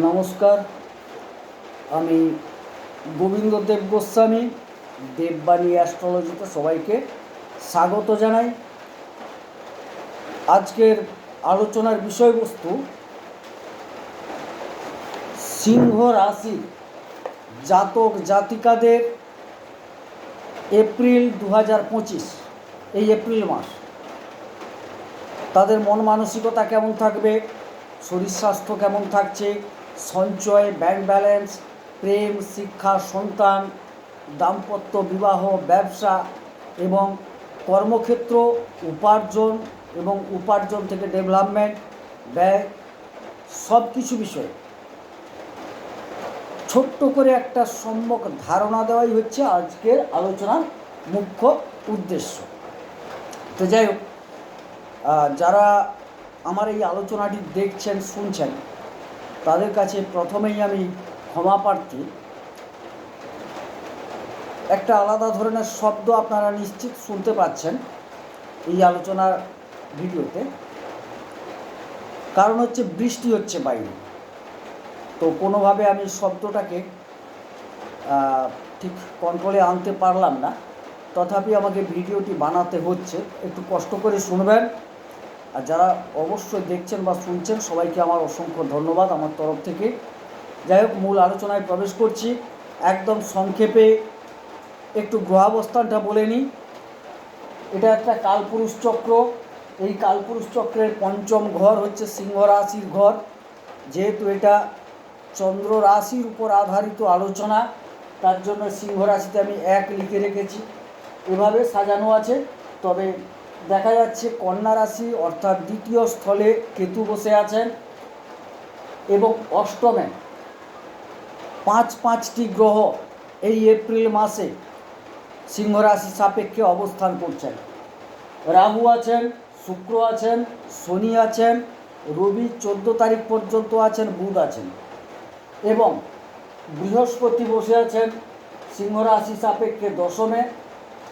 নমস্কার। আমি গোবিন্দ দেব গোস্বামী, দেববাণী অ্যাস্ট্রোলজিতে সবাইকে স্বাগত জানাই। আজকের আলোচনার বিষয়বস্তু সিংহ রাশি জাতক জাতিকাদের এপ্রিল দু হাজার পঁচিশ, এই এপ্রিল মাস। তাদের মন মানসিকতা কেমন থাকবে? শরীর স্বাস্থ্য কেমন থাকছে? সঞ্চয় ব্যাংক ব্যালেন্স প্রেম, শিক্ষা, সন্তান, দাম্পত্য বিবাহ, ব্যবসা এবং কর্মক্ষেত্র, উপার্জন এবং উপার্জন থেকে ডেভেলপমেন্ট ব্যয় সব কিছু বিষয়ে। ছোট্ট করে একটা সম্যক ধারণা দেওয়াই হচ্ছে আজকের আলোচনার মুখ্য উদ্দেশ্য। তো যাই হোক যারা আমার এই আলোচনাটি দেখছেন, শুনছেন তাদের কাছে প্রথমেই আমি ক্ষমা প্রার্থী। একটা আলাদা ধরনের শব্দ আপনারা নিশ্চিত শুনতে পাচ্ছেন এই আলোচনার ভিডিওতে। কারণ হচ্ছে বৃষ্টি হচ্ছে বাইরে। তো কোনোভাবে আমি শব্দটাকে ঠিক কন্ট্রোলে আনতে পারলাম না। তথাপি আমাকে ভিডিওটি বানাতে হচ্ছে। একটু কষ্ট করে শুনবেন। আর যারা অবশ্যই দেখছেন বা শুনছেন, সবাইকে আমার অসংখ্য ধন্যবাদ আমার তরফ থেকে। যাই হোক, মূল আলোচনায় প্রবেশ করছি। একদম সংক্ষেপে একটু গ্রহাবস্থানটা বলে নিই। এটা একটা কালপুরুষ চক্র। এই কালপুরুষ চক্রের পঞ্চম ঘর হচ্ছে সিংহ রাশির ঘর। যেহেতু এটা চন্দ্র রাশির উপর আধারিত আলোচনা, তার জন্য সিংহ রাশিতে আমি এক লিখে রেখেছি। এভাবে সাজানো আছে, তবে দেখা যাচ্ছে কন্যা রাশি, অর্থাৎ দ্বিতীয় স্থলে কেতু বসে আছেন এবং অষ্টমে পাঁচ পাঁচটি গ্রহ এই এপ্রিল মাসে সিংহ রাশি সাপেক্ষে অবস্থান করছেন। রাহু আছেন, শুক্র আছেন, শনি আছেন, রবি চোদ্দ তারিখ পর্যন্ত আছেন, বুধ আছেন এবং বৃহস্পতি বসে আছেন সিংহ রাশি সাপেক্ষে দশমে।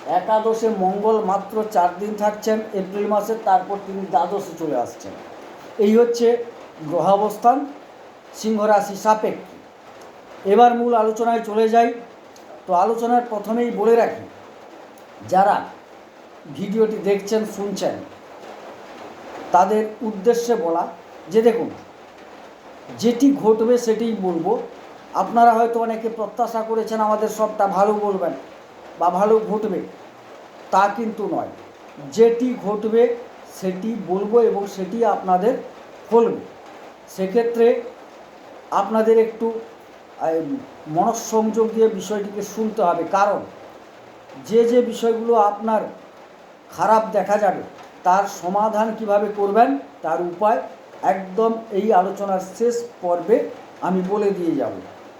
একাদশে মঙ্গল মাত্র চার দিন থাকছেন, এপ্রিল মাসে তারপর তিনি দ্বাদশে চলে আসছেন। এই হচ্ছে গ্রহাবস্থান সিংহ রাশি সাপেক্ষে। এবার মূল আলোচনায় চলে যাই। তো আলোচনার প্রথমেই বলে রাখি, যারা ভিডিওটি দেখছেন, শুনছেন, তাদের উদ্দেশ্যে বলা যে দেখুন, যেটি ঘটবে সেটিই বলব। আপনারা হয়তো অনেকে প্রত্যাশা করেছেন আমাদের সবটা ভালো বলবেন। বা ভালো ঘটবে তা কিন্তু নয়। যেটি ঘটবে সেটি বলব এবং সেটি আপনাদের ফলবে সেক্ষেত্রে আপনাদের একটু মনঃসংযোগ দিয়ে বিষয়টিকে শুনতে হবে। কারণ যে যে বিষয়গুলো আপনার খারাপ দেখা যাবে, তার সমাধান কীভাবে করবেন, তার উপায় একদম এই আলোচনার শেষ পর্বে আমি বলে দিয়ে যাব।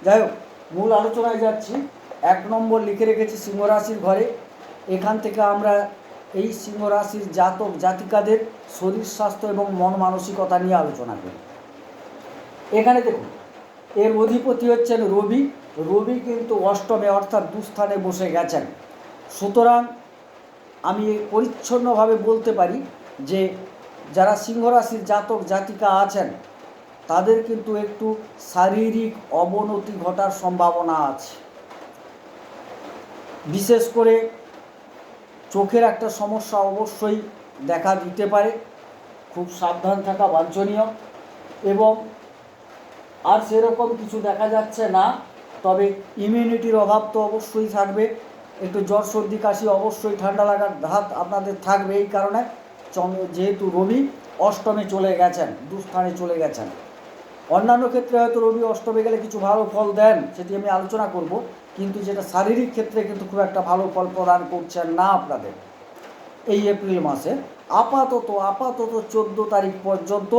যাই হোক, মূল আলোচনায় যাচ্ছি। এক নম্বর লিখে রেখেছি সিংহরাশির ঘরে। এখান থেকে আমরা এই সিংহরাশির জাতক জাতিকাদের শরীর স্বাস্থ্য এবং মন মানসিকতা নিয়ে আলোচনা করি। এখানে দেখুন, এর অধিপতি হচ্ছেন রবি। রবি কিন্তু অষ্টমে অর্থাৎ দুস্থানে বসে গেছেন। সুতরাং আমি পরিচ্ছন্নভাবে বলতে পারি যে যারা সিংহরাশির জাতক জাতিকা আছেন, তাদের কিন্তু একটু শারীরিক অবনতি ঘটার সম্ভাবনা আছে। বিশেষ করে চোখের একটা সমস্যা অবশ্যই দেখা দিতে পারে। খুব সাবধান থাকা বাঞ্ছনীয়। এবং আর সেরকম কিছু দেখা যাচ্ছে না, তবে ইমিউনিটির অভাব তো অবশ্যই থাকবে। একটু জ্বর সর্দি কাশি অবশ্যই ঠান্ডা লাগার ধাত আপনাদের থাকবে এই কারণে। যেহেতু রবি অষ্টমে চলে গেছেন, দুস্থানে চলে গেছেন। অন্যান্য ক্ষেত্রে হয়তো রবি অষ্টমে গেলে কিছু ভালো ফল দেন, সেটি আমি আলোচনা করব। কিন্তু যেটা শারীরিক ক্ষেত্রে কিন্তু খুব একটা ভালো ফল প্রদান করছেন না আপনাদের। এই এপ্রিল মাসে আপাতত আপাতত চোদ্দ তারিখ পর্যন্ত,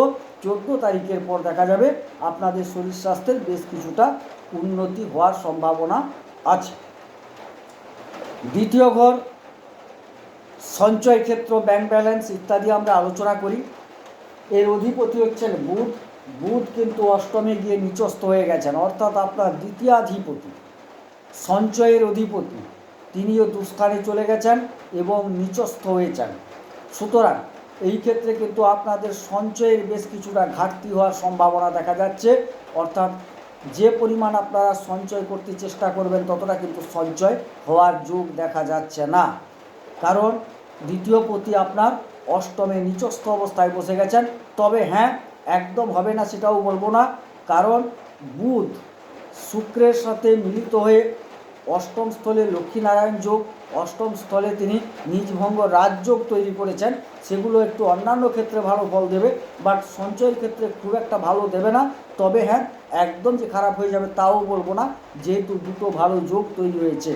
চোদ্দ তারিখের পর দেখা যাবে আপনাদের শরীর স্বাস্থ্যের বেশ কিছুটা উন্নতি হওয়ার সম্ভাবনা আছে। দ্বিতীয় ঘর, সঞ্চয় ক্ষেত্র ব্যাংক ব্যালেন্স ইত্যাদি আমরা আলোচনা করি। এর অধিপতি হচ্ছেন বুধ। বুধ কিন্তু অষ্টমে গিয়ে নিচস্থ হয়ে গেছেন, অর্থাৎ আপনার দ্বিতীয়াধিপতি। সঞ্চয়ের অধিপতি। তিনিও দুস্থানে চলে গেছেন এবং নিচস্থ হয়েছেন সুতরাং এই ক্ষেত্রে কিন্তু আপনাদের সঞ্চয়ের বেশ কিছুটা ঘাটতি হওয়ার সম্ভাবনা দেখা যাচ্ছে। অর্থাৎ যে পরিমাণ আপনারা সঞ্চয় করতে চেষ্টা করবেন, ততটা কিন্তু সঞ্চয় হওয়ার যুগ দেখা যাচ্ছে না। কারণ দ্বিতীয় পতি আপনার অষ্টমে নিচস্থ অবস্থায় বসে গেছেন। তবে হ্যাঁ একদম হবে না সেটাও বলব না। কারণ বুধ শুক্রের সাথে মিলিত হয়ে অষ্টম স্থলে লক্ষ্মীনারায়ণ যোগ, অষ্টম স্থলে তিনি নিজভঙ্গ রাজযোগ তৈরি করেছেন। সেগুলো একটু অন্যান্য ক্ষেত্রে ভালো ফল দেবে বাট সঞ্চয়ের ক্ষেত্রে খুব একটা ভালো দেবে না। তবে হ্যাঁ একদম যে খারাপ হয়ে যাবে তাও বলব না, যেহেতু দুটো ভালো যোগ তৈরি হয়েছে।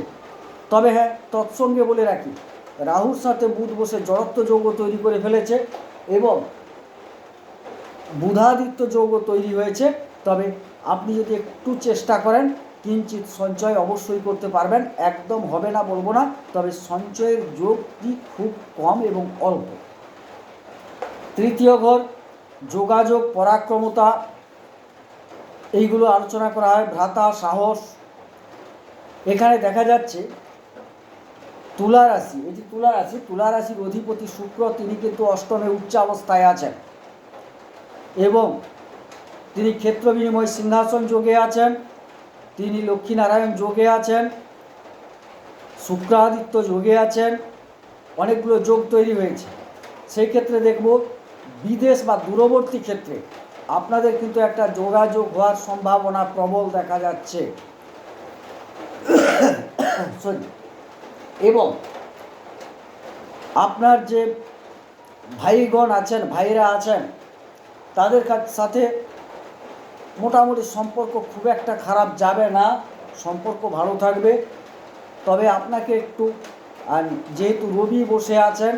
তবে হ্যাঁ তৎসঙ্গে বলে রাখি, রাহুর সাথে বুধ বসে জড়ত্ব যৌগ তৈরি করে ফেলেছে এবং বুধাদিত্য যৌগ তৈরি হয়েছে। তবে আপনি যদি একটু চেষ্টা করেন কিঞ্চিত সঞ্চয় অবশ্যই করতে পারবেন, একদম হবে না বলব না, তবে সঞ্চয়ের যোগটি খুব কম এবং অল্প। তৃতীয় ঘর, যোগাযোগ, পরাক্রমতা, এইগুলো আলোচনা করা হয়, ভ্রাতা, সাহস। এখানে দেখা যাচ্ছে, তুলা রাশি, এই যে তুলা রাশি, তুলা রাশির অধিপতি শুক্র, তিনি কিন্তু অষ্টমে উচ্চ অবস্থায় আছেন। এবং তিনি ক্ষেত্র বিনিময় সিংহাসন যোগে আছেন তিনি লক্ষ্মীনারায়ণ যোগে আছেন, শুক্রাদিত্য যোগে আছেন, অনেকগুলো যোগ তৈরি হয়েছে সেই ক্ষেত্রে দেখব বিদেশ বা দূরবর্তী ক্ষেত্রে আপনাদের কিন্তু একটা যোগাযোগ হওয়ার সম্ভাবনা প্রবল দেখা যাচ্ছে. এবং আপনার যে ভাইগণ আছেন ভাইরা আছেন, তাদের সাথে মোটামুটি সম্পর্ক খুব একটা খারাপ যাবে না, সম্পর্ক ভালো থাকবে। তবে আপনাকে একটু যেহেতু রবি বসে আছেন,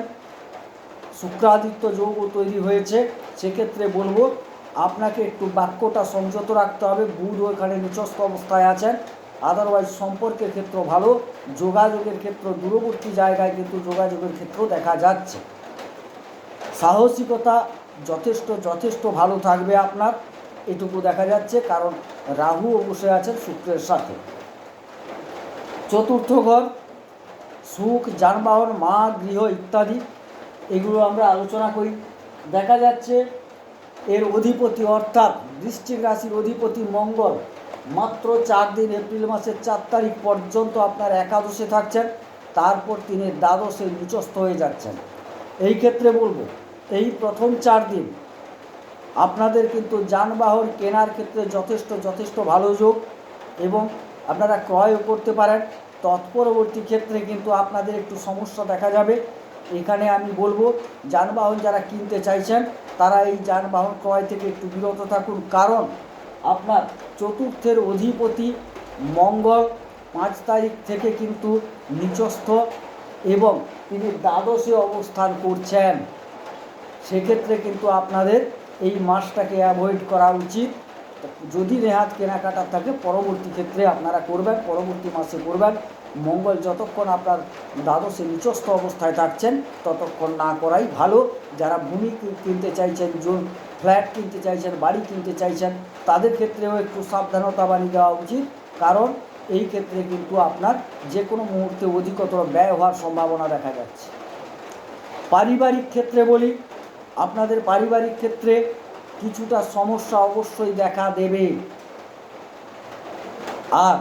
শুক্রাদিত্য যৌগ তৈরি হয়েছে, সেক্ষেত্রে বলব, আপনাকে একটু বাক্যটা সংযত রাখতে হবে। বুধ ওখানে নিচস্থ অবস্থায় আছেন আদারওয়াইজ সম্পর্কের ক্ষেত্র ভালো, যোগাযোগের ক্ষেত্র, দূরবর্তী জায়গায় কিন্তু যোগাযোগের ক্ষেত্র দেখা যাচ্ছে। সাহসিকতা যথেষ্ট যথেষ্ট ভালো থাকবে আপনার। এটুকু দেখা যাচ্ছে কারণ রাহু বসে আছেন শুক্রের সাথে। চতুর্থ ঘর, সুখ, যানবাহন, মা, গৃহ ইত্যাদি, এগুলো আমরা আলোচনা করি। দেখা যাচ্ছে এর অধিপতি অর্থাৎ বৃশ্চিক রাশির অধিপতি মঙ্গল মাত্র চার দিন এপ্রিল মাসের চার তারিখ পর্যন্ত আপনার একাদশে থাকছেন, তারপর তিনি দ্বাদশে নিচস্থ হয়ে যাচ্ছেন। এই ক্ষেত্রে বলব, এই প্রথম চার দিন আপনাদের কিন্তু যানবাহন কেনার ক্ষেত্রে যথেষ্ট যথেষ্ট ভালো যোগ এবং আপনারা ক্রয়ও করতে পারেন। তৎপরবর্তী ক্ষেত্রে কিন্তু আপনাদের একটু সমস্যা দেখা যাবে। এখানে আমি বলব, যানবাহন যারা কিনতে চাইছেন, তারা এই যানবাহন ক্রয় থেকে একটু বিরত থাকুন। কারণ আপনার চতুর্থের অধিপতি মঙ্গল পাঁচ তারিখ থেকে কিন্তু নিচস্থ এবং তিনি দ্বাদশে অবস্থান করছেন। সেক্ষেত্রে কিন্তু আপনাদের এই মাসটাকে অ্যাভয়েড করা উচিত। যদি নেহাত কেনাকাটা থাকে, পরবর্তী ক্ষেত্রে আপনারা করবেন, পরবর্তী মাসে করবেন। মঙ্গল যতক্ষণ আপনার দ্বাদশে নিচস্থ অবস্থায় থাকছেন, ততক্ষণ না করাই ভালো। যারা ভূমি কিনতে চাইছেন জোন ফ্ল্যাট কিনতে চাইছেন, বাড়ি কিনতে চাইছেন, তাদের ক্ষেত্রেও একটু সাবধানতা বানিয়ে দেওয়া উচিত। কারণ এই ক্ষেত্রে কিন্তু আপনার যে কোনো মুহূর্তে অধিকতর ব্যয় হওয়ার সম্ভাবনা দেখা যাচ্ছে। পারিবারিক ক্ষেত্রে বলি আপনাদের পারিবারিক ক্ষেত্রে কিছুটা সমস্যা অবশ্যই দেখা দেবে। আর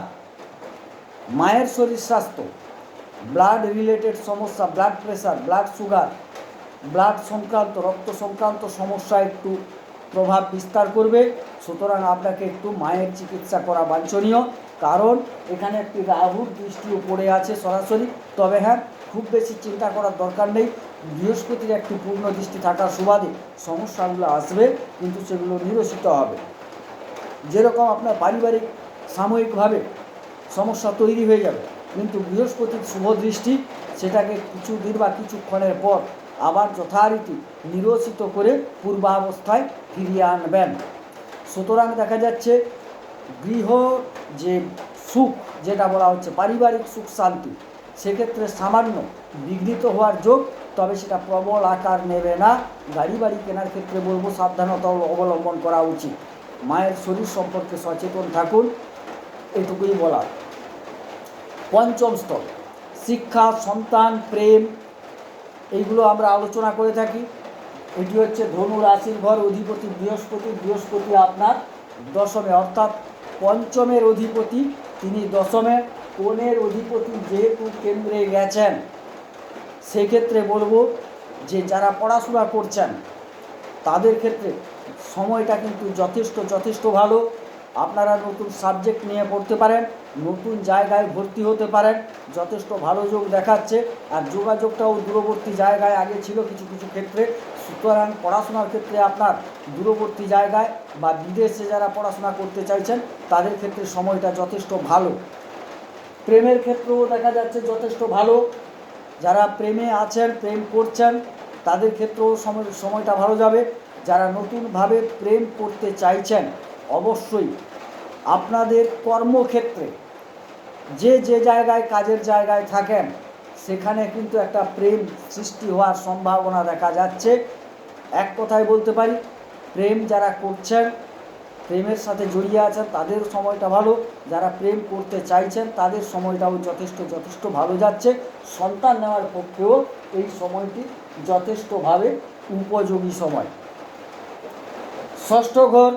মায়ের শরীর স্বাস্থ্য ব্লাড রিলেটেড সমস্যা blood pressure blood sugar blood সংক্রান্ত, রক্ত সংক্রান্ত সমস্যা একটু প্রভাব বিস্তার করবে। সুতরাং আপনাকে একটু মায়ের চিকিৎসা করা বাঞ্ছনীয়। কারণ এখানে একটি রাহুর দৃষ্টিও পড়ে আছে সরাসরি। তবে হ্যাঁ খুব বেশি চিন্তা করার দরকার নেই। বৃহস্পতির একটি পূর্ণ দৃষ্টি থাকার সুবাদে সমস্যাগুলো আসবে, কিন্তু সেগুলো নিরসিত হবে। যেরকম আপনার পারিবারিক, সাময়িকভাবে সমস্যা তৈরি হয়ে যাবে, কিন্তু বৃহস্পতির শুভ দৃষ্টি সেটাকে কিছু দিন বা কিছুক্ষণের পর আবার যথারীতি নিরসিত করে পূর্বাবস্থায় ফিরিয়ে আনবেন। সুতরাং দেখা যাচ্ছে, গৃহ যে সুখ, যেটা বলা হচ্ছে পারিবারিক সুখ শান্তি, সেক্ষেত্রে সামান্য বিঘ্নিত হওয়ার যোগ তবে সেটা প্রবল আকার নেবে না। গাড়ি বাড়ি কেনার ক্ষেত্রে বলব সাবধানতা অবলম্বন করা উচিত। মায়ের শরীর সম্পর্কে সচেতন থাকুন, এটুকুই বলা পঞ্চম স্তর, শিক্ষা, সন্তান, প্রেম, এইগুলো আমরা আলোচনা করে থাকি। এটি হচ্ছে ধনু রাশির ঘর, অধিপতি বৃহস্পতি বৃহস্পতি আপনার দশমে। অর্থাৎ পঞ্চমের অধিপতি, তিনি দশমে। কোণের অধিপতি যেহেতু কেন্দ্রে গেছেন সেক্ষেত্রে বলব যে যারা পড়াশোনা করছেন, তাদের ক্ষেত্রে সময়টা কিন্তু যথেষ্ট যথেষ্ট ভালো। আপনারা নতুন সাবজেক্ট নিয়ে পড়তে পারেন, নতুন জায়গায় ভর্তি হতে পারেন, যথেষ্ট ভালো যোগ দেখাচ্ছে। আর যোগাযোগটাও দূরবর্তী জায়গায় আগে ছিল কিছু কিছু ক্ষেত্রে। সুতরাং পড়াশোনার ক্ষেত্রে আপনার দূরবর্তী জায়গায় বা বিদেশে যারা পড়াশোনা করতে চাইছেন, তাদের ক্ষেত্রে সময়টা যথেষ্ট ভালো। প্রেমের ক্ষেত্রেও দেখা যাচ্ছে যথেষ্ট ভালো। যারা প্রেমে আছেন, প্রেম করছেন, তাদের ক্ষেত্রেও সময়, সময়টা ভালো যাবে। যারা নতুনভাবে প্রেম করতে চাইছেন, অবশ্যই আপনাদের কর্মক্ষেত্রে যে যে জায়গায়, কাজের জায়গায় থাকেন, সেখানে কিন্তু একটা প্রেম সৃষ্টি হওয়ার সম্ভাবনা দেখা যাচ্ছে। এক কথায় বলতে পারি, প্রেম যারা করছেন প্রেমের সাথে জড়িয়ে আছেন, তাদের সময়টা ভালো। যারা প্রেম করতে চাইছেন, তাদের সময়টাও যথেষ্ট যথেষ্ট ভালো যাচ্ছে। সন্তান নেওয়ার পক্ষেও এই সময়টি যথেষ্টভাবে উপযোগী সময়। ষষ্ঠ ঘর,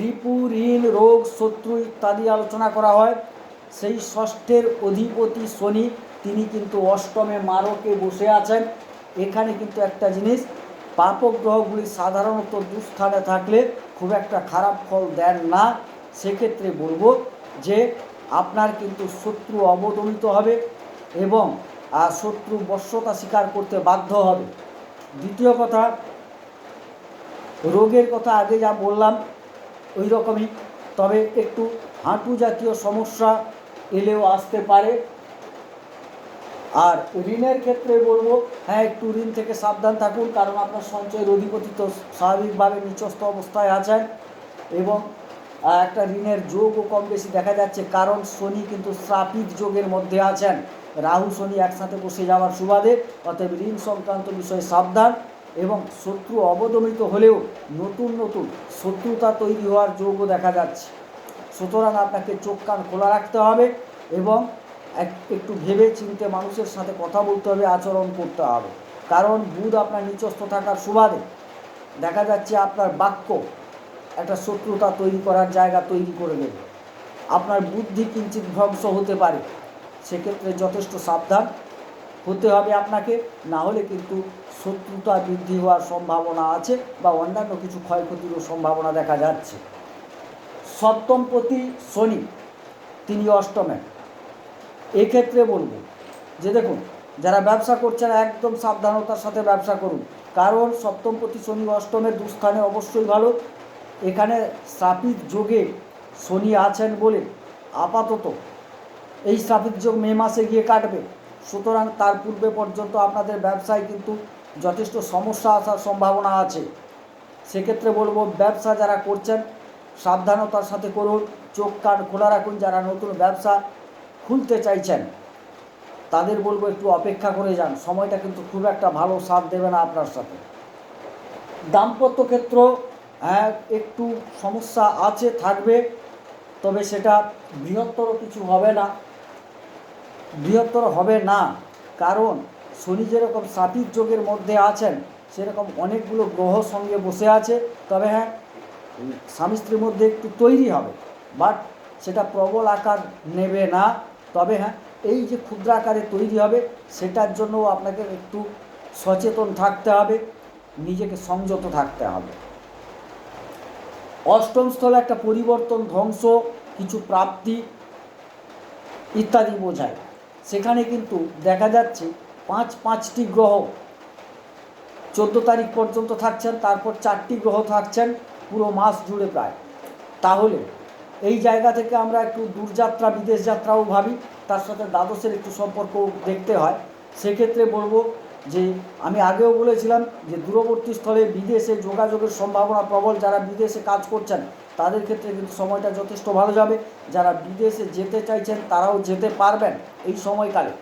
রিপু, ঋণ, রোগ, শত্রু ইত্যাদি আলোচনা করা হয়। সেই ষষ্ঠের অধিপতি শনি, তিনি কিন্তু অষ্টমে মারকে বসে আছেন। এখানে কিন্তু একটা জিনিস পাপক গ্রহগুলি সাধারণত দুস্থানে থাকলে খুব একটা খারাপ ফল দেন না। সেক্ষেত্রে বলব যে, আপনার কিন্তু শত্রু অবদমিত হবে এবং শত্রু বশ্যতা স্বীকার করতে বাধ্য হবে। দ্বিতীয় কথা, রোগের কথা আগে যা বললাম ওই রকমই তবে একটু হাঁটু জাতীয় সমস্যা এলেও আসতে পারে। আর ঋণের ক্ষেত্রে বলব হ্যাঁ একটু ঋণ থেকে সাবধান থাকুন, কারণ আপনার সঞ্চয়ের অধিপতি তো স্বাভাবিকভাবে নিচস্থ অবস্থায় আছেন এবং একটা ঋণের যোগও কম বেশি দেখা যাচ্ছে, কারণ শনি কিন্তু শ্রাপিত যোগের মধ্যে আছেন। রাহু, শনি একসাথে বসে যাওয়ার সুবাদে, অতএব ঋণ সংক্রান্ত বিষয়ে সাবধান এবং শত্রু অবদমিত হলেও নতুন নতুন শত্রুতা তৈরি হওয়ার যোগও দেখা যাচ্ছে। সুতরাং আপনাকে চোখ কান খোলা রাখতে হবে এবং এক- একটু ভেবে চিনতে মানুষের সাথে কথা বলতে হবে, আচরণ করতে হবে। কারণ বুধ আপনার নিচস্থ থাকার সুবাদে দেখা যাচ্ছে আপনার বাক্য একটা শত্রুতা তৈরি করার জায়গা তৈরি করে দেবে। আপনার বুদ্ধি কিঞ্চিত ধ্বংস হতে পারে। সেক্ষেত্রে যথেষ্ট সাবধান হতে হবে আপনাকে। না হলে কিন্তু শত্রুতা বৃদ্ধি হওয়ার সম্ভাবনা আছে বা অন্যান্য কিছু ক্ষয়ক্ষতিরও সম্ভাবনা দেখা যাচ্ছে। সপ্তমপতি শনি, তিনি অষ্টমে। এক্ষেত্রে বলব যে দেখুন, যারা ব্যবসা করছেন, একদম সাবধানতার সাথে ব্যবসা করুন। কারণ সপ্তম প্রতি শনি অষ্টমের দুস্থানে অবশ্যই ভালো। এখানে শ্রাপিত যোগে শনি আছেন বলে আপাতত এই শ্রাপিত যোগ মে মাসে গিয়ে কাটবে। সুতরাং তার পূর্বে পর্যন্ত আপনাদের ব্যবসায় কিন্তু যথেষ্ট সমস্যা আসার সম্ভাবনা আছে। সেক্ষেত্রে বলব, ব্যবসা যারা করছেন, সাবধানতার সাথে করুন। চোখ কান খোলা রাখুন, যারা নতুন ব্যবসা খুলতে চাইছেন, তাদের বলব একটু অপেক্ষা করে যান, সময়টা কিন্তু খুব একটা ভালো সাথ দেবে না আপনার সাথে। দাম্পত্য ক্ষেত্র হ্যাঁ একটু সমস্যা আছে, থাকবে, তবে সেটা বৃহত্তর কিছু হবে না। বৃহত্তর হবে না, কারণ শনি যেরকম সাপিক যোগের মধ্যে আছেন, সেরকম অনেকগুলো গ্রহ সঙ্গে বসে আছে, তবে হ্যাঁ স্বামী স্ত্রীর মধ্যে একটু তৈরি হবে, বাট সেটা প্রবল আকার নেবে না। তবে হ্যাঁ এই যে ক্ষুদ্র আকারে তৈরি হবে, সেটার জন্য আপনাকে একটু সচেতন থাকতে হবে, নিজেকে সংযত থাকতে হবে। অষ্টম স্থলে একটা পরিবর্তন, ধ্বংস, কিছু প্রাপ্তি ইত্যাদি বোঝায়। সেখানে কিন্তু দেখা যাচ্ছে পাঁচ, পাঁচটি গ্রহ চোদ্দ তারিখ পর্যন্ত থাকছেন, তারপর চারটি গ্রহ থাকছেন পুরো মাস জুড়ে প্রায়। তাহলে এই জায়গা থেকে আমরা একটু দূরযাত্রা বিদেশ যাত্রাও ভাবি। তার সাথে দ্বাদশের একটু সম্পর্ক দেখতে হয়। সেক্ষেত্রে বলব যে, আমি আগেও বলেছিলাম যে, দূরবর্তী স্থলে বিদেশে যোগাযোগের সম্ভাবনা প্রবল। যারা বিদেশে কাজ করছেন, তাদের ক্ষেত্রে কিন্তু সময়টা যথেষ্ট ভালো যাবে। যারা বিদেশে যেতে চাইছেন, তারাও যেতে পারবেন এই সময়কালে।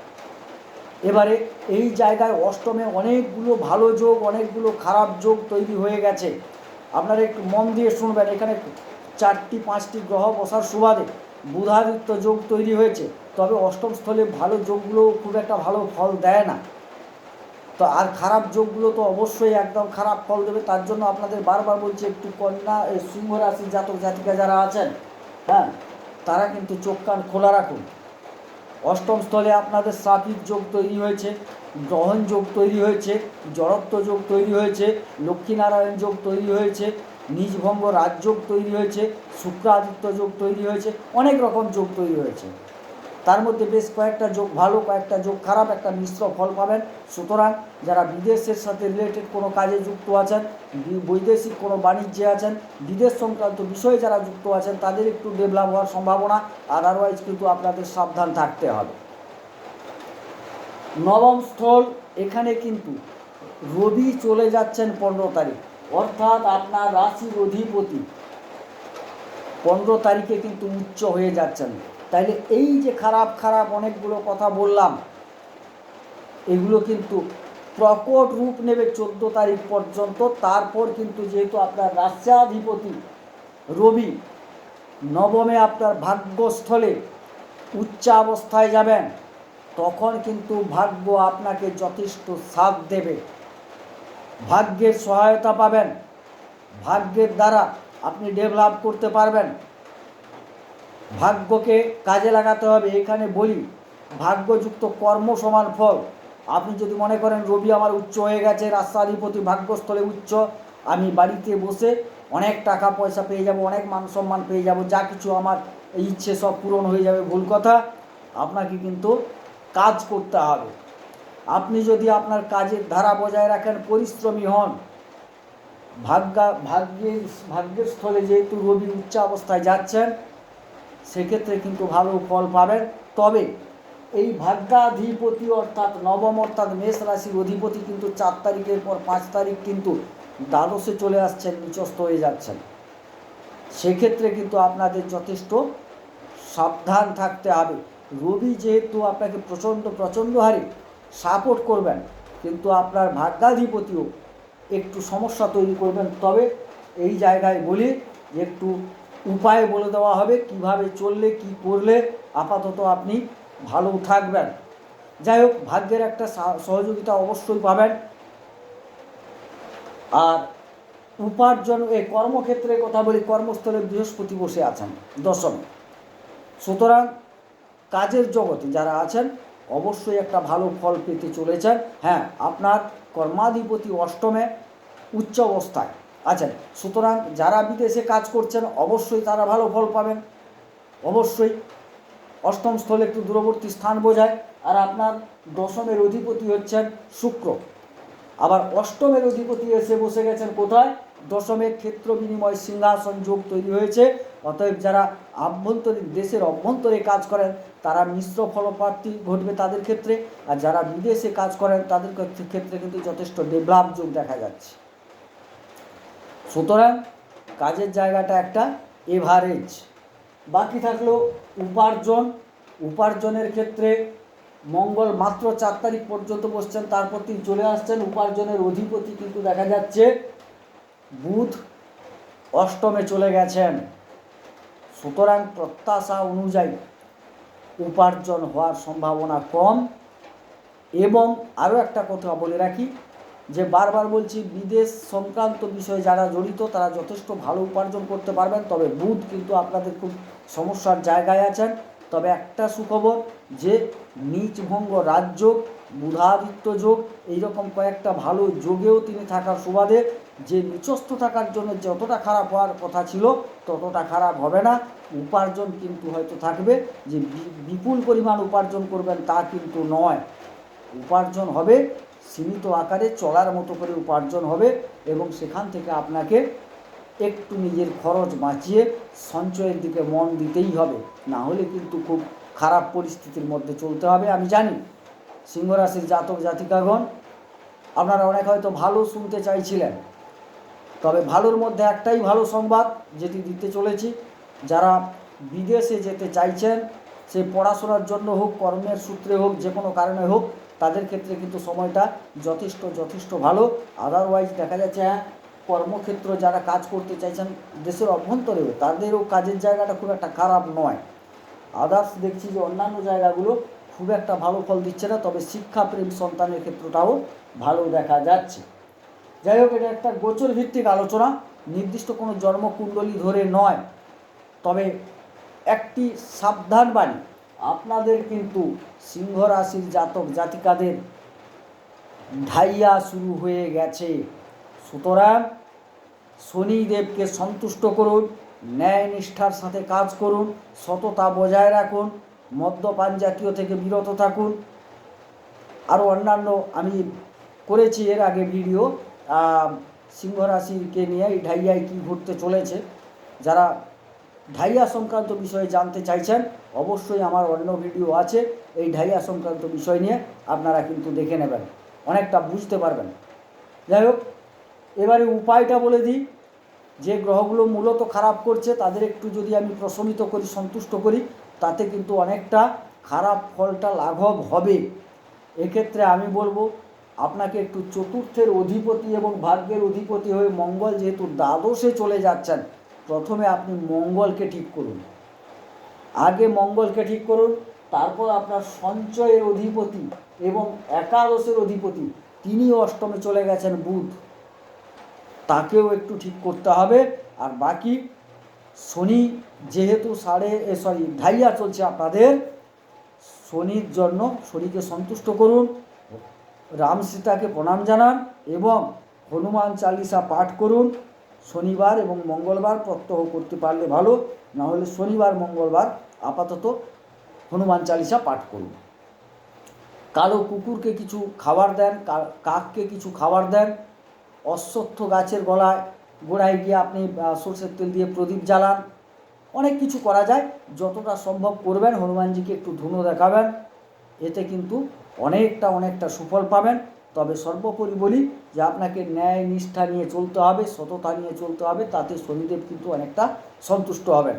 এবারে এই জায়গায় অষ্টমে অনেকগুলো ভালো যোগ, অনেকগুলো খারাপ যোগ তৈরি হয়ে গেছে। আপনারা একটু মন দিয়ে শুনবেন, এখানে চারটি পাঁচটি গ্রহ বসার সুবাদে বুধাদিত্য যোগ তৈরি হয়েছে। তবে অষ্টম স্থলে ভালো যোগগুলো খুব একটা ভালো ফল দেয় না। তো আর খারাপ যোগগুলো তো অবশ্যই একদম খারাপ ফল দেবে। তার জন্য আপনাদের বারবার বলছি, একটু কন্যা সিংহ রাশির জাতক জাতিকা যারা আছেন হ্যাঁ তারা কিন্তু চোখ কান খোলা রাখুন। অষ্টম স্থলে আপনাদের সাপিক যোগ তৈরি হয়েছে, গ্রহণ যোগ তৈরি হয়েছে, জড়ত্ব যোগ তৈরি হয়েছে লক্ষ্মীনারায়ণ যোগ তৈরি হয়েছে নিজভঙ্গ রাজযোগ তৈরি হয়েছে, শুক্রাদিত্য যোগ তৈরি হয়েছে, অনেক রকম যোগ তৈরি হয়েছে। তার মধ্যে বেশ কয়েকটা যোগ ভালো, কয়েকটা যোগ খারাপ, একটা মিশ্র ফল পাবেন। সুতরাং যারা বিদেশের সাথে রিলেটেড কোনো কাজে যুক্ত আছেন বৈদেশিক কোনো বাণিজ্যে আছেন, বিদেশ সংক্রান্ত বিষয়ে যারা যুক্ত আছেন, তাদের একটু ডেভেলপ হওয়ার সম্ভাবনা আদারওয়াইজ কিন্তু আপনাদের সাবধান থাকতে হবে। নবম স্থল, এখানে কিন্তু রবি চলে যাচ্ছেন পনেরো তারিখ। অর্থাৎ আপনার রাশির অধিপতি। পনেরো তারিখে কিন্তু উচ্চ হয়ে যাচ্ছেন। তাইলে এই যে খারাপ খারাপ অনেকগুলো কথা বললাম, এগুলো কিন্তু প্রকট রূপ নেবে চোদ্দ তারিখ পর্যন্ত। তারপর কিন্তু যেহেতু আপনার রাষ্ট্রাধিপতি রবি, নবমে আপনার ভাগ্যস্থলে উচ্চাবস্থায় যাবেন, তখন কিন্তু ভাগ্য আপনাকে যথেষ্ট সাথ দেবে। ভাগ্যের সহায়তা পাবেন। ভাগ্যের দ্বারা আপনি ডেভেলপ করতে পারবেন। ভাগ্যকে কাজে লাগাতে হবে। এখানে বলি, ভাগ্যযুক্ত কর্ম সমান ফল। আপনি যদি মনে করেন, রবি আমার উচ্চ হয়ে গেছে, রাষ্ট্রাধিপতি ভাগ্যস্থলে উচ্চ, আমি বাড়িতে বসে অনেক টাকা পয়সা পেয়ে যাব, অনেক মান সম্মান পেয়ে যাব, যা কিছু আমার ইচ্ছে সব পূরণ হয়ে যাবে, ভুল কথা। আপনাকে কিন্তু কাজ করতে হবে। আপনি যদি আপনার কাজের ধারা বজায় রাখেন, পরিশ্রমী হন, ভাগ্যা, ভাগ্যের ভাগ্যের স্থলে যেহেতু রবি উচ্চ অবস্থায় যাচ্ছেন, সেক্ষেত্রে কিন্তু ভালো ফল পাবেন। তবে এই ভাগ্যাধিপতি অর্থাৎ নবম অর্থাৎ মেষ রাশির অধিপতি কিন্তু চার তারিখের পর পাঁচ তারিখ কিন্তু দ্বাদশে চলে আসছেন, নিচস্থ হয়ে যাচ্ছেন। সেক্ষেত্রে কিন্তু আপনাদের যথেষ্ট সাবধান থাকতে হবে। রবি যেহেতু আপনাকে প্রচণ্ড প্রচণ্ড হারে সাপোর্ট করবেন, কিন্তু আপনার ভাগ্যাধিপতিও একটু সমস্যা তৈরি করবেন। তবে এই জায়গায় বলি যে একটু উপায় বলে দেওয়া হবে, কীভাবে চললে, কি করলে আপাতত আপনি ভালো থাকবেন। যাই হোক, ভাগ্যের একটা সহযোগিতা অবশ্যই পাবেন। আর উপার্জন, এই কর্মক্ষেত্রে কথা বলি, কর্মস্থলে বৃহস্পতি বসে আছেন, দশমে। সুতরাং কাজের জগতে যারা আছেন অবশ্যই একটা ভালো ফল পেতে চলেছেন। হ্যাঁ আপনার কর্মাধিপতি অষ্টমে উচ্চ অবস্থায় আছেন। সুতরাং যারা বিদেশে কাজ করছেন, অবশ্যই তারা ভালো ফল পাবেন। অবশ্যই অষ্টম স্থলে একটু দূরবর্তী স্থান বোঝায়। আর আপনার দশমের অধিপতি হচ্ছেন শুক্র। আবার অষ্টমের অধিপতি এসে বসে গেছেন কোথায়? দশমের ক্ষেত্র বিনিময় সিংহাসন যোগ তৈরি হয়েছে। অতএব যারা আভ্যন্তরীণ দেশের অভ্যন্তরে কাজ করেন, তারা মিশ্র ফলপ্রাপ্তি ঘটবে তাদের ক্ষেত্রে। আর যারা বিদেশে কাজ করেন, তাদের ক্ষেত্রে- কিন্তু যথেষ্ট ডেভেলপ যোগ দেখা যাচ্ছে। সুতরাং কাজের জায়গাটা একটা এভারেজ। বাকি থাকল উপার্জন। উপার্জনের ক্ষেত্রে মঙ্গল মাত্র চার তারিখ পর্যন্ত বসছেন, তারপর তিনি চলে আসছেন। উপার্জনের অধিপতি কিন্তু দেখা যাচ্ছে, বুধ অষ্টমে চলে গেছেন। সুতরাং প্রত্যাশা অনুযায়ী উপার্জন হওয়ার সম্ভাবনা কম। এবং আরও একটা কথা বলে রাখি, যে বারবার বলছি, বিদেশ সংক্রান্ত বিষয়ে যারা জড়িত, তারা যথেষ্ট ভালো উপার্জন করতে পারবেন। তবে বুধ কিন্তু আপনাদের খুব সমস্যার জায়গায় আছেন। তবে একটা সুখবর, যে নিচভঙ্গ রাজযোগ বুধাদিত্য যোগ, এইরকম কয়েকটা ভালো যোগেও তিনি থাকার সুবাদে যে নিচস্থ থাকার জন্য যতটা খারাপ হওয়ার কথা ছিল, ততটা খারাপ হবে না। উপার্জন কিন্তু হয়তো থাকবে। যে বিপুল পরিমাণ উপার্জন করবেন তা কিন্তু নয়। উপার্জন হবে, সীমিত আকারে চলার মতো করে উপার্জন হবে এবং সেখান থেকে আপনাকে একটু নিজের খরচ বাঁচিয়ে সঞ্চয়ের দিকে মন দিতেই হবে। না হলে কিন্তু খুব খারাপ পরিস্থিতির মধ্যে চলতে হবে, আমি জানি। সিংহরাশির জাতক জাতিকাগণ, আপনারা অনেক হয়তো ভালো শুনতে চাইছিলেন। তবে ভালোর মধ্যে একটাই ভালো সংবাদ যেটি দিতে চলেছি, যারা বিদেশে যেতে চাইছেন, সে পড়াশোনার জন্য হোক, কর্মের সূত্রে হোক, যে কোনো কারণে হোক, তাদের ক্ষেত্রে কিন্তু সময়টা যথেষ্ট যথেষ্ট ভালো। আদারওয়াইজ দেখা যাচ্ছে হ্যাঁ কর্মক্ষেত্র যারা কাজ করতে চাইছেন দেশের অভ্যন্তরেও, তাদেরও কাজের জায়গাটা খুব একটা খারাপ নয়। আদার্স দেখছি যে অন্যান্য জায়গাগুলো খুব একটা ভালো ফল দিচ্ছে না, তবে শিক্ষাপ্রেম সন্তানের ক্ষেত্রটাও ভালো দেখা যাচ্ছে। যাই হোক, এটা একটা গোচর ভিত্তিক আলোচনা। নির্দিষ্ট কোনো জন্মকুণ্ডলী ধরে নয়। তবে একটি সাবধান বাণী, আপনাদের কিন্তু সিংহ রাশির জাতক জাতিকাদের ঢাইয়া শুরু হয়ে গেছে। সুতরাং শনিদেবকে সন্তুষ্ট করুন, ন্যায় নিষ্ঠার সাথে কাজ করুন, সততা বজায় রাখুন, মদ্যপান জাতীয় থেকে বিরত থাকুন। আরও অন্যান্য আমি করেছি এর আগে ভিডিও। সিংহ রাশিকে নিয়ে এই ঢাইয়ায় কী ঘটতে চলেছে? যারা ঢাইয়া সংক্রান্ত বিষয়ে জানতে চাইছেন, অবশ্যই আমার অন্য ভিডিও আছে। এই ঢাইয়া সংক্রান্ত বিষয় নিয়ে আপনারা কিন্তু দেখে নেবেন, অনেকটা বুঝতে পারবেন। যাই হোক, এবারে উপায়টা বলে দিই। যে গ্রহগুলো মূলত খারাপ করছে, তাদের একটু যদি আমি প্রশমিত করি, সন্তুষ্ট করি, তাতে কিন্তু অনেকটা খারাপ ফলটা লাঘব হবে। এক্ষেত্রে আমি বলব আপনাকে একটু চতুর্থের অধিপতি এবং ভাগ্যের অধিপতি হয়ে মঙ্গল যেহেতু দ্বাদশে চলে যাচ্ছেন, প্রথমে আপনি মঙ্গলকে ঠিক করুন। আগে মঙ্গলকে ঠিক করুন, তারপর আপনার সঞ্চয়ের অধিপতি এবং একাদশের অধিপতি, তিনি অষ্টমে চলে গেছেন বুধ। তাকেও একটু ঠিক করতে হবে। আর বাকি, শনি যেহেতু সাড়ে, এ সরি, ঢাইয়া চলছে আপনাদের, শনির জন্য শনিকে সন্তুষ্ট করুন। রাম সীতাকে প্রণাম জানান এবং হনুমান চালিসা পাঠ করুন। শনিবার এবং মঙ্গলবার প্রত্যহ করতে পারলে ভালো, না হলে শনিবার, মঙ্গলবার আপাতত হনুমান চালিসা পাঠ করুন। কালো কুকুরকে কিছু খাবার দেন কাককে কিছু খাবার দেন, অশ্বত্থ গাছের গলায় গোড়ায় গিয়ে আপনি সরষের তেল দিয়ে প্রদীপ জ্বালান, অনেক কিছু করা যায়, যতটা সম্ভব করবেন, হনুমানজিকে একটু ধুনো দেখাবেন, এতে কিন্তু অনেকটা অনেকটা সুফল পাবেন। তবে সর্বোপরি বলি যে আপনাকে ন্যায় নিষ্ঠা নিয়ে চলতে হবে, সততা নিয়ে চলতে হবে, তাতে শনিদেব কিন্তু অনেকটা সন্তুষ্ট হবেন।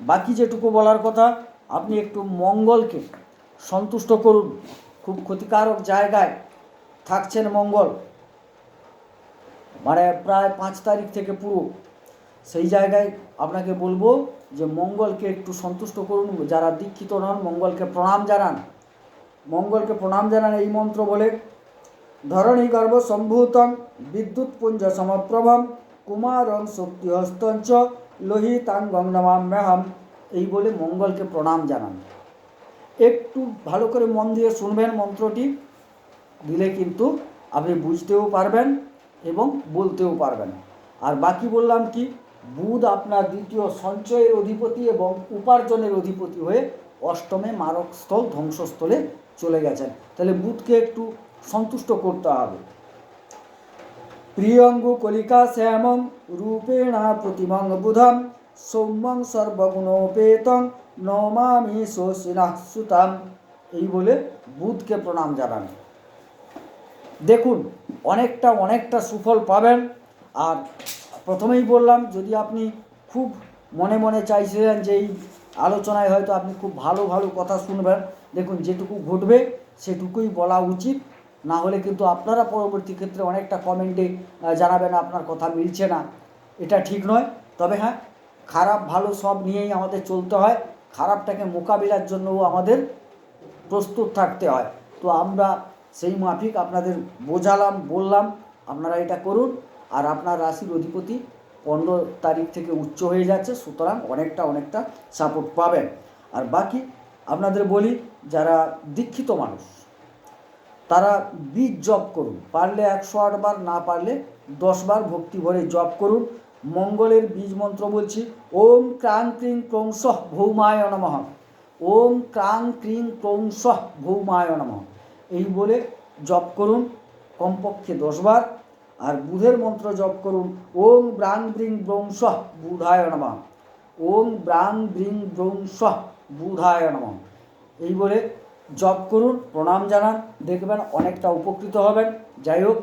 বাকি যেটুকু বলার কথা, আপনি একটু মঙ্গলকে সন্তুষ্ট করুন। খুব ক্ষতিকারক জায়গায় থাকছেন মঙ্গল। মানে প্রায় পাঁচ তারিখ থেকে পুরো। সেই জায়গায় আপনাকে বলব যে মঙ্গলকে একটু সন্তুষ্ট করুন, যারা দীক্ষিত নন, মঙ্গলকে প্রণাম জানান। মঙ্গলকে প্রণাম জানান এই মন্ত্র বলে, ধরণী গর্ভ সম্ভূতং, বিদ্যুৎ পুঞ্জ সমপ্রভম, কুমারং শক্তি হস্তঞ্চ লোহিতাঙ্গং নমাম্যহম এই বলে মঙ্গলকে প্রণাম জানান। একটু ভালো করে মন দিয়ে শুনবেন মন্ত্রটি, দিলে কিন্তু আপনি বুঝতেও পারবেন এবং বলতেও পারবেন। আর বাকি বললাম কি, বুধ আপনার দ্বিতীয় সঞ্চয়ের অধিপতি এবং উপার্জনের অধিপতি হয়ে অষ্টমে মারকস্থল ধ্বংসস্থলে চলে গেছেন। তাহলে বুধকে একটু সন্তুষ্ট করতে হবে। প্রিয়ঙ্গু কলিকা শ্যামং রূপেণা প্রতিমং বুধম সৌম্যং সর্বগুণোপেতং নমামি শোষিনা সুতাম এই বলে বুধকে প্রণাম জানান। দেখুন, অনেকটা অনেকটা সুফল পাবেন। আর প্রথমেই বললাম, যদি আপনি খুব মনে মনে চাইছিলেন যে এই আলোচনায় হয়তো আপনি খুব ভালো ভালো কথা শুনবেন দেখুন, যেটুকু ঘটবে সেটুকুই বলা উচিত। না হলে কিন্তু আপনারা পরবর্তী ক্ষেত্রে অনেকটা কমেন্টে জানাবেন আপনার কথা মিলছে না। এটা ঠিক নয়। তবে হ্যাঁ খারাপ ভালো সব নিয়েই আমাদের চলতে হয়। খারাপটাকে মোকাবিলার জন্যও আমাদের প্রস্তুত থাকতে হয়। তো আমরা সেই মাফিক আপনাদের বোঝালাম, বললাম, আপনারা এটা করুন। আর আপনার রাশির অধিপতি পনেরো তারিখ থেকে উচ্চ হয়ে যাচ্ছে, সুতরাং অনেকটা অনেকটা সাপোর্ট পাবেন। আর বাকি আপনাদের বলি যারা দীক্ষিত মানুষ, তারা বীজ জপ করুন। পারলে একশো আট বার, না পারলে দশবার ভক্তি ভরে জপ করুন। মঙ্গলের বীজ মন্ত্র বলছি, ওম ক্রাং ক্রিং ক্রং সহ ভৌমায় নমঃ। ওম ক্রাং ক্রিং ক্রং সহ ভৌমায় নমঃ। এই বলে জপ করুন, কমপক্ষে দশবার আর বুধের মন্ত্র জপ করুন, ওম ব্রাং ব্রিং ব্রং সহ বুধায় নমঃ। ওম ব্রাং ব্রিং ব্রং সহ বুধায় নমঃ। এই বলে জপ করুন, প্রণাম জানান, দেখবেন অনেকটা উপকৃত হবেন। যাই হোক,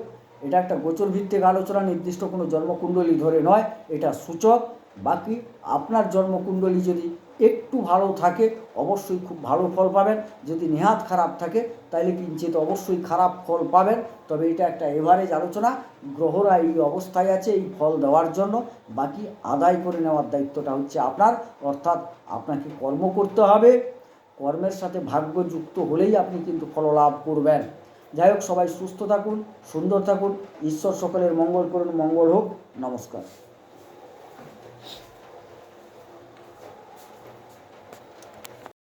এটা একটা গোচর ভিত্তিক আলোচনা, নির্দিষ্ট কোনো জন্মকুণ্ডলী ধরে নয়, এটা সূচক। বাকি আপনার জন্মকুণ্ডলী যদি একটু ভালো থাকে, অবশ্যই খুব ভালো ফল পাবেন। যদি নেহাত খারাপ থাকে তাহলে কিঞ্চিত অবশ্যই খারাপ ফল পাবেন। তবে এটা একটা এভারেজ আলোচনা, গ্রহরা এই অবস্থায় আছে, এই ফল দেওয়ার জন্য। বাকি আদায় করে নেওয়ার দায়িত্বটা হচ্ছে আপনার, অর্থাৎ আপনাকে কর্ম করতে হবে। কর্মের সাথে ভাগ্য যুক্ত হলেই আপনি কিন্তু ফললাভ করবেন। যাই হোক, সবাই সুস্থ থাকুন, সুন্দর থাকুন। ঈশ্বর সকলের মঙ্গল করুন, মঙ্গল হোক। নমস্কার।